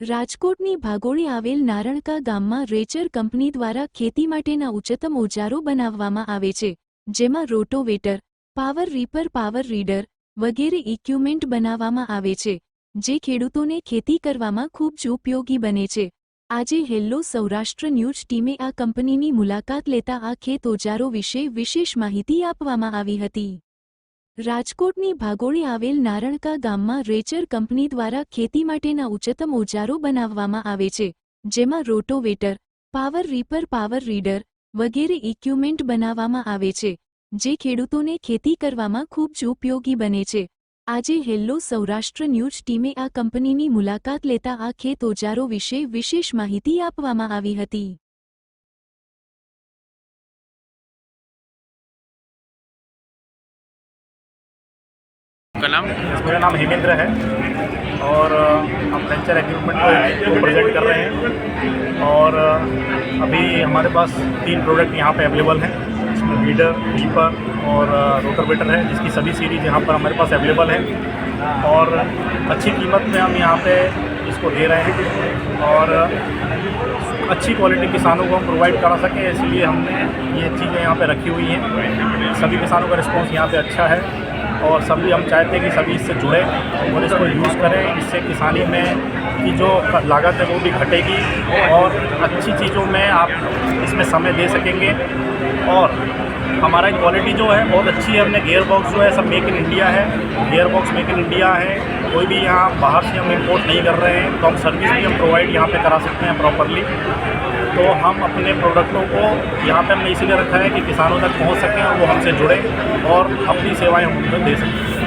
રાજકોટની ભાગોળી આવેલ નારણકા ગામમાં રેચર કંપની દ્વારા ખેતી માટેના ઉચ્ચતમ ઓજારો બનાવવામાં આવે છે, જેમાં rotavator, power reaper, power reader વગેરે ઇક્વિપમેન્ટ બનાવવામાં આવે છે, જે ખેડૂતોને ખેતી કરવામાં ખૂબ જ ઉપયોગી બને છે. આજે હેલ્લો સૌરાષ્ટ્ર ન્યૂઝ ટીમે આ કંપનીની મુલાકાત લેતા આ ખેત ઓજારો વિશે વિશેષ માહિતી આપવામાં આવી હતી. રાજકોટની ભાગોળે આવેલ નારણકા ગામમાં રેચર કંપની દ્વારા ખેતી માટેના ઉચ્ચતમ ઓજારો બનાવવામાં આવે છે, જેમાં rotavator, power reaper, power reader વગેરે ઇક્વિપમેન્ટ બનાવવામાં આવે છે, જે ખેડૂતોને ખેતી કરવામાં ખૂબ જ ઉપયોગી બને છે. આજે હેલ્લો સૌરાષ્ટ્ર ન્યૂઝ ટીમે આ કંપનીની મુલાકાત લેતા આ ખેત ઓજારો વિશે વિશેષ માહિતી આપવામાં આવી હતી. आपका नाम? मेरा नाम हेमेंद्र है और हम वेंचर इक्विपमेंट को प्रेजेंट कर रहे हैं और अभी हमारे पास तीन प्रोडक्ट यहाँ पे अवेलेबल हैं। इसमें वीडर रीपर और रोटरवेटर है, जिसकी सभी सीरीज़ यहाँ पर हमारे पास अवेलेबल है। और, अच्छी कीमत में हम यहाँ पे इसको दे रहे हैं और अच्छी क्वालिटी किसानों को हम प्रोवाइड करा सकें, इसलिए हमने ये चीज़ें यहाँ पे रखी हुई हैं। सभी किसानों का रिस्पांस यहाँ पे अच्छा है। और सभी हम चाहते हैं कि सभी इससे जुड़े और इसको यूज़ करें। इससे किसानी में की जो लागत है वो भी घटेगी और अच्छी चीज़ों में आप इसमें समय दे सकेंगे। और हमारा क्वालिटी जो है बहुत अच्छी है। हमने गेयर बॉक्स जो है सब मेक इन इंडिया है। Gear box make in India है। कोई भी यहाँ बाहर से हम इम्पोर्ट नहीं कर रहे हैं तो हम सर्विस भी हम प्रोवाइड यहाँ पे करा सकते हैं प्रॉपरली तो हम अपने प्रोडक्टों को यहाँ पे हमने इसीलिए रखा है कि किसानों तक पहुँच सकें और वो हमसे जुड़ें और अपनी सेवाएँ हम उनको दे सकें।